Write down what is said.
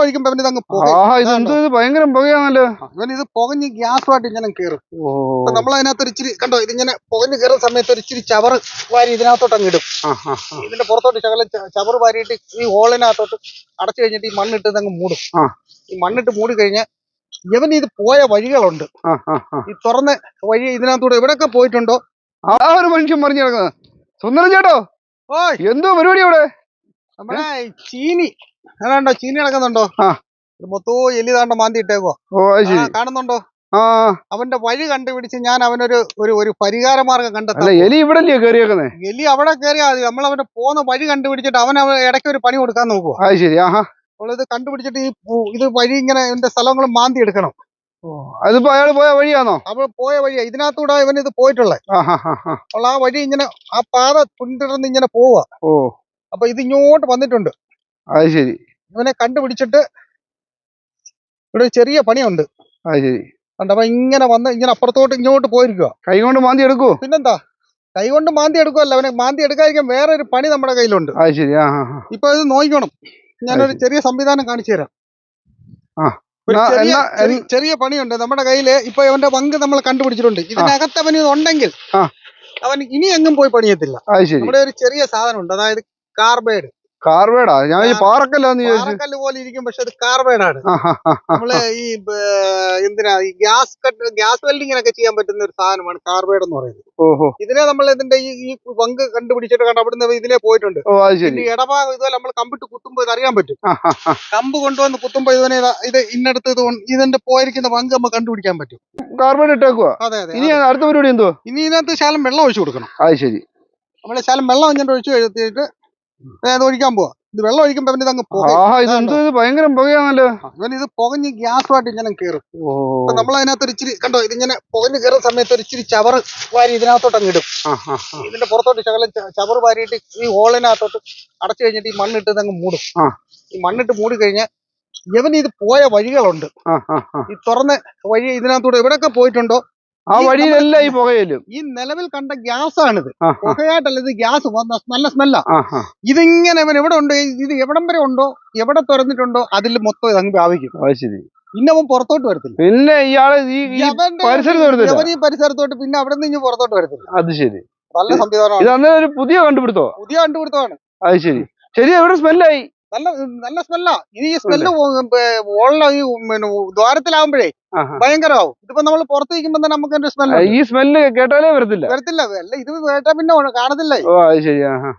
വെള്ളം ഒഴിക്കുമ്പോ അങ്ങ് ആഹാ ഇത് എന്ത് ഇത്? ഭയങ്കര പുകയാണല്ലോ. ഇവൻ ഇത് പുകഞ്ഞ് ഗ്യാസുമായിട്ട് ഇങ്ങനെ കയറും ഓ അപ്പൊ നമ്മൾ അതിനകത്ത് ഒരു ഇച്ചിരി കണ്ടോ ഇതിങ്ങനെ പുകഞ്ഞ് കയറുന്ന സമയത്ത് ഒരു ഇച്ചിരി ചവറ് വാരി ഇതിനകത്തോട്ട് അങ്ങ് ഇടും. ഇതിന്റെ പുറത്തോട്ട് ശകലം ച- ചവറ് വാരിയിട്ട് ഈ ഹോളിനകത്തോട്ട് അടച്ചു കഴിഞ്ഞിട്ട് ഈ മണ്ണിട്ട് അങ്ങ് മൂടും. ആ. ഈ മണ്ണിട്ട് മൂടി കഴിഞ്ഞാൽ ഇവന് ഇത് പോയ വഴികളുണ്ട്. ആ, ആ, ആ. ഈ തുറന്ന വഴി ഇതിനകത്തൂടെ എവിടെയൊക്കെ പോയിട്ടുണ്ടോ? ആ ഒരു മനുഷ്യൻ പറഞ്ഞു കിടക്കുന്നത് സുന്ദരം ചേട്ടോ ഓയ്. എന്തോ പരിപാടി അവിടെ? നമ്മളെ ചീനി. അതാണ്ടോ ചീനി കിടക്കുന്നുണ്ടോ? ആ. മൊത്തവും എലി താണ്ട മാന്തി ഇട്ടേക്കോ ഓ ശരി. കാണുന്നുണ്ടോ? ആ. അവന്റെ വഴി കണ്ടുപിടിച്ച് ഞാൻ അവനൊരു ഒരു ഒരു പരിഹാര മാർഗം അല്ല കണ്ടെത്താം എലി ഇവിടെ കയറിയേക്കുന്നേ എലി അവിടെ കയറിയാ മതി. നമ്മൾ അവന്റെ പോകുന്ന വഴി കണ്ടുപിടിച്ചിട്ട് അവൻ ഇടയ്ക്ക് ഒരു പണി കൊടുക്കാൻ നോക്കുക അത് ശരി ആഹാ. അവളിത് ഇത് കണ്ടുപിടിച്ചിട്ട് ഈ ഇത് വഴി ഇങ്ങനെ എന്റെ സ്ഥലങ്ങൾ മാന്തി എടുക്കണം. അതിപ്പോ അയാൾ പോയ വഴിയാണോ അവൾ പോയ വഴിയാ. ഇതിനകത്തൂടെ ഇവൻ ഇത് പോയിട്ടുള്ളത് അവൾ ആ വഴി ഇങ്ങനെ ആ പാത പിന്തുടർന്ന് ഇങ്ങനെ പോവുക ഓ. അപ്പൊ ഇത് ഇങ്ങോട്ട് വന്നിട്ടുണ്ട്. അത് ശരി. ഇവനെ കണ്ടുപിടിച്ചിട്ട് ഇവിടെ ഒരു ചെറിയ പണിയുണ്ട്. അത് ശരി. കണ്ടപ്പോ അപ്പൊ ഇങ്ങനെ വന്ന് ഇങ്ങനെ അപ്പുറത്തോട്ട് ഇങ്ങോട്ട് പോയിരിക്കുക കൈ കൊണ്ട് മാന്തി എടുക്കൂ? പിന്നെന്താ? കൈ കൊണ്ട് മാന്തി എടുക്കുമല്ല അവനെ മാന്തി എടുക്കാതിരിക്കാൻ വേറെ ഒരു പണി നമ്മുടെ കയ്യിലുണ്ട്. അത് ശരി. ആ ആ, ആ. ഇപ്പൊ ഇത് നോക്കണം ഞാനൊരു ചെറിയ സംവിധാനം കാണിച്ചു തരാം. ആ. ഒരു എന്നാ- ചെറിയ- എന്നാ- ചെറിയ- ചെറിയ പണിയുണ്ട് നമ്മുടെ കയ്യിൽ. ഇപ്പൊ അവന്റെ പങ്ക് നമ്മൾ കണ്ടുപിടിച്ചിട്ടുണ്ട്. ഇതിനകത്ത് അവൻ ഇത് ഉണ്ടെങ്കിൽ ആ. അവൻ ഇനി എങ്ങും പോയി പണിയത്തില്ല. അത് ശരി. നമ്മുടെ ഒരു ചെറിയ സാധനം ഉണ്ട് അതായത് കാർബൈഡ്. കാർവേഡാ? ഞാൻ ഈ പാറക്കല്ലാന്ന് പാറക്കല്ല് പോലെ ഇരിക്കും പക്ഷെ അത് കാർവേഡാണ്. നമ്മൾ ഈ എന്തിനാ ഈ ഗ്യാസ് കട്ട് ഗ്യാസ് വെൽഡിങ്ങിനൊക്കെ ചെയ്യാൻ പറ്റുന്ന ഒരു സാധനമാണ് കാർവേഡ് എന്ന് പറയുന്നത്. ഓഹോ. ഇതിനെ നമ്മൾ ഇതിന്റെ ഈ ഈ പങ്ക് കണ്ടുപിടിച്ചിട്ട് കണ്ട അവിടുന്ന് ഇതിലെ പോയിട്ടുണ്ട്. ശരി. ഇടഭാഗം ഇതുപോലെ നമ്മൾ കമ്പിട്ട് കുത്തുമ്പോൾ ഇത് അറിയാൻ പറ്റും. കമ്പ് കൊണ്ടുവന്ന് കുത്തുമ്പോൾ ഇതിനെ ഇതാ- ഇന്നടുത്ത് ഇത് ഇതിന്റെ പോയിരിക്കുന്ന പങ്ക് നമ്മൾ കണ്ടുപിടിക്കാൻ പറ്റും. കാർബേഡ് ഇട്ടേക്കുക അതെ അതെ ഇനി അടുത്ത പരിപാടി എന്തോ ഇനി ഇതിനകത്ത് ശാലം വെള്ളം ഒഴിച്ചു കൊടുക്കണം. അത് ശരി. നമ്മൾ ശാലം വെള്ളം ഇങ്ങനെ ഒഴിച്ചു കഴിഞ്ഞിട്ട് അത് ഒഴിക്കാൻ പോവാ. ഇത് വെള്ളം ആഹാ ഇത് എന്ത് ഇത് ഭയങ്കര പുകയാണല്ലോ. ഇവൻ ഇത് പുകഞ്ഞ് ഗ്യാസുമായിട്ട് ഇങ്ങനെ കയറും നമ്മൾ അതിനകത്ത് ഒരു ഇച്ചിരി കണ്ടോ ഇതിങ്ങനെ പുകഞ്ഞ് കയറുന്ന സമയത്ത് ഒരു ഇച്ചിരി ചവറ് വാരി ഇതിനകത്തോട്ട് അങ്ങ് ഇടും. ഇതിന്റെ പുറത്തോട്ട് ശകലം ചവറ് വാരിയിട്ട് ഈ ഹോളിനകത്തോട്ട് അടച്ചു കഴിഞ്ഞിട്ട് ഈ മണ്ണിട്ട് അങ്ങ് മൂടും. ഈ മണ്ണിട്ട് മൂടി കഴിഞ്ഞാൽ ഇവന് ഇത് പോയ വഴികളുണ്ട്. ഈ തുറന്ന വഴി ഇതിനകത്തൂടെ എവിടെയൊക്കെ പോയിട്ടുണ്ടോ ആ വഴിയിലെല്ലാം ഈ പുകയിലും. ഈ നിലവിൽ കണ്ട ഗ്യാസ് ആണിത് പുകയായിട്ടല്ല ഇത് ഗ്യാസ് നല്ല സ്മെല്ല. ഇതിങ്ങനെ ഇവൻ എവിടെ ഉണ്ട്? ഇത് എവിടം വരെ ഉണ്ടോ? എവിടെ തുറന്നിട്ടുണ്ടോ? അതിൽ മൊത്തം ഇതങ്ങ് വ്യാപിക്കും. ശരി. പിന്നെ അവൻ പുറത്തോട്ട് വരത്തില്ല. പിന്നെ ഇയാൾ ഈ ഈ യവന്റെ- പരിസരത്ത് വരുന്നില്ല യവൻ ഈ പരിസരത്തോട്ട് പിന്നെ അവിടെ നിന്ന് ഇനി പുറത്തോട്ട് വരത്തില്ല. അത് ശരി. നല്ല സംവിധാനമാണ്. ഇത് അന്നേരം ഒരു പുതിയ കണ്ടുപിടുത്തോ? പുതിയ കണ്ടുപിടുത്തമാണ്. അത് ശരി. ശരി എവിടെ സ്മെല്ലായി നല്ല നല്ല സ്മെല്ലാ ഇനി ഈ സ്മെല്ല് ഉള്ള ഈ പിന്നെ ദ്വാരത്തിലാവുമ്പോഴേ. ഭയങ്കരമാവും. ഇതിപ്പോ നമ്മൾ പുറത്ത് നിൽക്കുമ്പോ തന്നെ നമുക്ക് എന്റെ ആ, സ്മെല്ല് ഈ സ്മെല്ല് കേട്ടാലേ വരത്തില്ല. വരത്തില്ല. അല്ല ഇത് കേട്ടാ പിന്നെ കാണത്തില്ല. ഓ അത് ശരി ആഹാ.